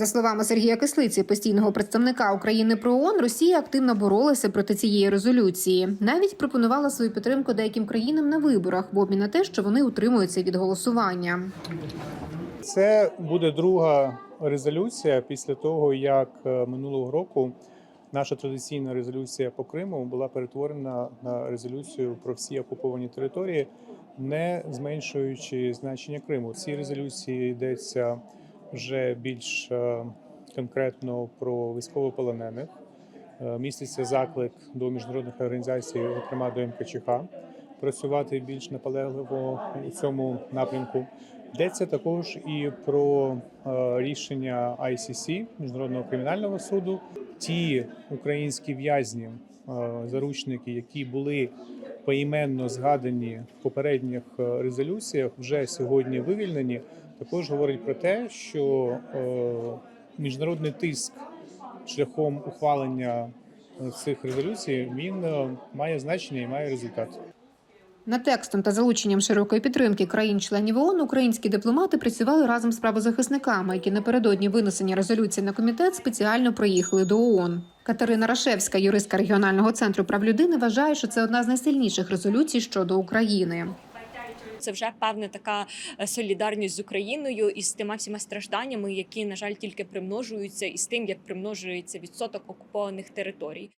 За словами Сергія Кислиці, постійного представника України при ООН, Росія активно боролася проти цієї резолюції. Навіть пропонувала свою підтримку деяким країнам на виборах в обмін на те, що вони утримуються від голосування. Це буде друга резолюція після того, як е, минулого року наша традиційна резолюція по Криму була перетворена на резолюцію про всі окуповані території, не зменшуючи значення Криму. В цій резолюції йдеться вже більш е, конкретно про військовополонених. Е, Міститься заклик до міжнародних організацій, зокрема до МКЧХ, працювати більш наполегливо у цьому напрямку. Йдеться також і про е, рішення ICC, Міжнародного кримінального суду. Ті українські в'язні, заручники, які були поіменно згадані в попередніх резолюціях, вже сьогодні вивільнені. Також говорить про те, що е, міжнародний тиск шляхом ухвалення е, цих резолюцій він е, має значення і має результат. Над текстом та залученням широкої підтримки країн-членів ООН українські дипломати працювали разом з правозахисниками, які напередодні винесення резолюції на комітет спеціально приїхали до ООН. Катерина Рашевська, юристка регіонального центру прав людини, вважає, що це одна з найсильніших резолюцій щодо України. Це вже певна така е, солідарність з Україною і з тими всіма стражданнями, які на жаль тільки примножуються, і з тим, як примножується відсоток окупованих територій.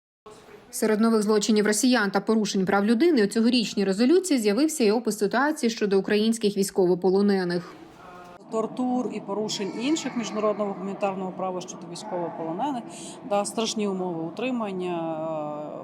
Серед нових злочинів росіян та порушень прав людини у цьогорічній резолюції з'явився і опис ситуації щодо українських військовополонених. Тортур і порушень інших міжнародного гуманітарного права щодо військовополонених, да, страшні умови утримання,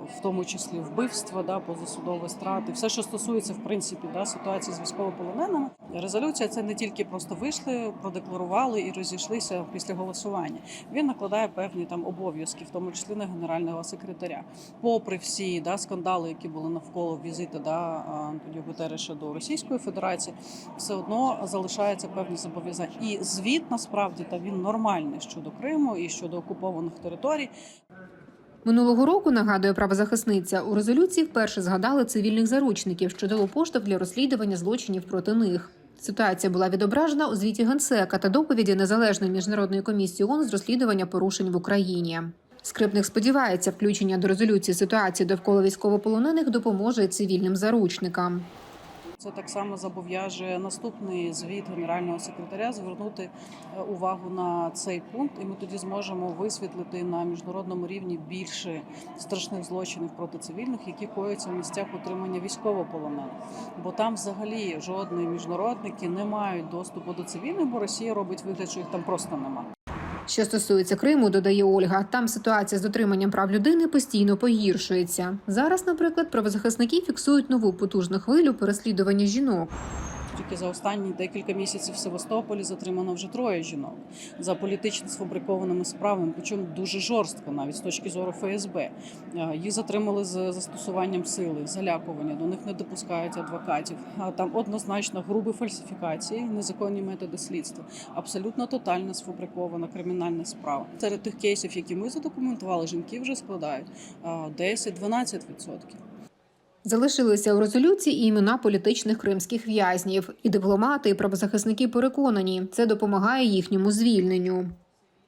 е, в тому числі вбивства, да, позасудові страти, все, що стосується в принципі да, ситуації з військовополоненими. Резолюція це не тільки просто вийшли, продекларували і розійшлися після голосування. Він накладає певні там обов'язки, в тому числі на генерального секретаря. Попри всі да, скандали, які були навколо візиту да, Антоніо Гутерреша до Російської Федерації, все одно залишаються певні зобов'язання. І звіт насправді та він нормальний щодо Криму і щодо окупованих територій. Минулого року нагадує правозахисниця у резолюції вперше згадали цивільних заручників, що дало поштовх для розслідування злочинів проти них. Ситуація була відображена у звіті генсека та доповіді незалежної міжнародної комісії ООН з розслідування порушень в Україні. Скрипник сподівається, включення до резолюції ситуації довкола військовополонених допоможе цивільним заручникам. Це так само зобов'яже наступний звіт генерального секретаря звернути е, увагу на цей пункт, і ми тоді зможемо висвітлити на міжнародному рівні більше страшних злочинів проти цивільних, які кояться в місцях утримання військовополонених. Бо там взагалі жодні міжнародники не мають доступу до цивільних, бо Росія робить вигляд, що їх там просто немає. Що стосується Криму, додає Ольга, там ситуація з дотриманням прав людини постійно погіршується. Зараз, наприклад, правозахисники фіксують нову потужну хвилю переслідування жінок. Тільки за останні декілька місяців в Севастополі затримано вже троє жінок за політично сфабрикованими справами, причому дуже жорстко, навіть з точки зору ФСБ. Е, Їх затримали з застосуванням сили, залякування. До них не допускають адвокатів. Там однозначно грубі фальсифікації, незаконні методи слідства, абсолютно тотально сфабрикована кримінальна справа. Серед тих кейсів, які ми задокументували, жінки вже складають е, 10-12%. Залишилися у резолюції і імена політичних кримських в'язнів. І дипломати, і правозахисники переконані, це допомагає їхньому звільненню.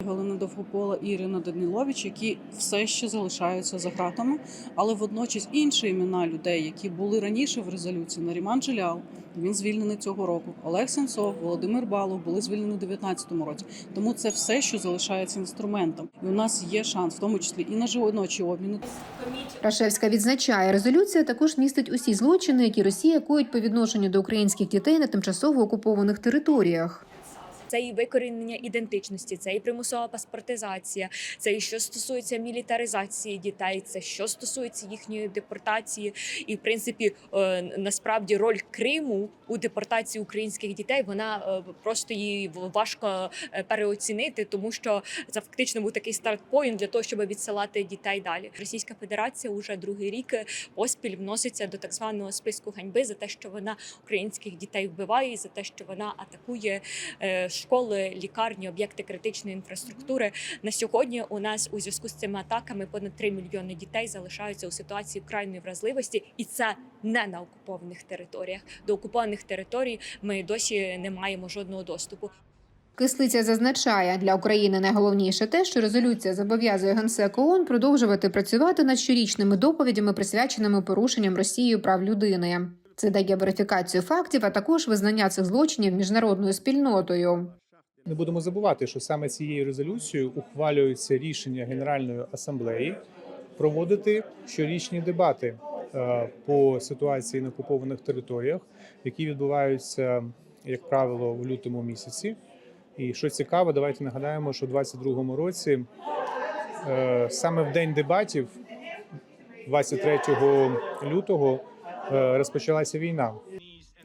Галина Довгопола і Ірина Данілович, які все ще залишаються за ґратами, але водночас інші імена людей, які були раніше в резолюції, Наріман Джелял, він звільнений цього року. Олег Сенцов, Володимир Балов були звільнені у 2019 році. Тому це все, що залишається інструментом. І у нас є шанс, в тому числі і на жіночі обміни. Рашевська відзначає, резолюція також містить усі злочини, які Росія коїть по відношенню до українських дітей на тимчасово окупованих територіях. Це і викорінення ідентичності, це і примусова паспортизація, це і що стосується мілітаризації дітей, це що стосується їхньої депортації, і в принципі е, насправді роль Криму у депортації українських дітей вона е, просто її важко е, переоцінити, тому що це фактично був такий старт-поінт для того, щоб відсилати дітей далі. Російська Федерація уже другий рік поспіль вноситься до так званого списку ганьби за те, що вона українських дітей вбиває, за те, що вона атакує школи, лікарні, об'єкти критичної інфраструктури. На сьогодні у нас у зв'язку з цими атаками понад 3 мільйони дітей залишаються у ситуації крайньої вразливості, і це не на окупованих територіях. До окупованих територій ми досі не маємо жодного доступу. Кислиця зазначає, для України найголовніше те, що резолюція зобов'язує Генсек ООН продовжувати працювати над щорічними доповідями, присвяченими порушенням Росією прав людини. Це дає верифікацію фактів, а також визнання цих злочинів міжнародною спільнотою. Не будемо забувати, що саме цією резолюцією ухвалюється рішення Генеральної асамблеї проводити щорічні дебати е, по ситуації на окупованих територіях, які відбуваються, як правило, в лютому місяці. І що цікаво, давайте нагадаємо, що у 2022 році е, саме в день дебатів, 23 лютого, розпочалася війна.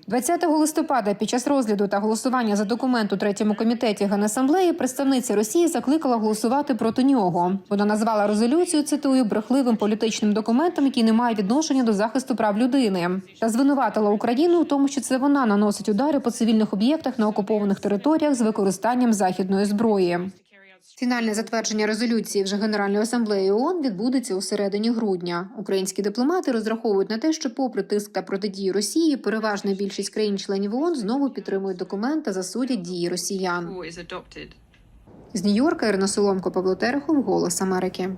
20 листопада під час розгляду та голосування за документ у третьому комітеті Генасамблеї представниця Росії закликала голосувати проти нього. Вона назвала резолюцію цитую брехливим політичним документом, який не має відношення до захисту прав людини, та звинуватила Україну у тому, що це вона наносить удари по цивільних об'єктах на окупованих територіях з використанням західної зброї. Фінальне затвердження резолюції вже Генеральної асамблеї ООН відбудеться у середині грудня. Українські дипломати розраховують на те, що, попри тиск та протидії Росії, переважна більшість країн-членів ООН знову підтримують документ та засудять дії росіян. З Нью-Йорка Ірина Соломко, Павло Терехов, Голос Америки.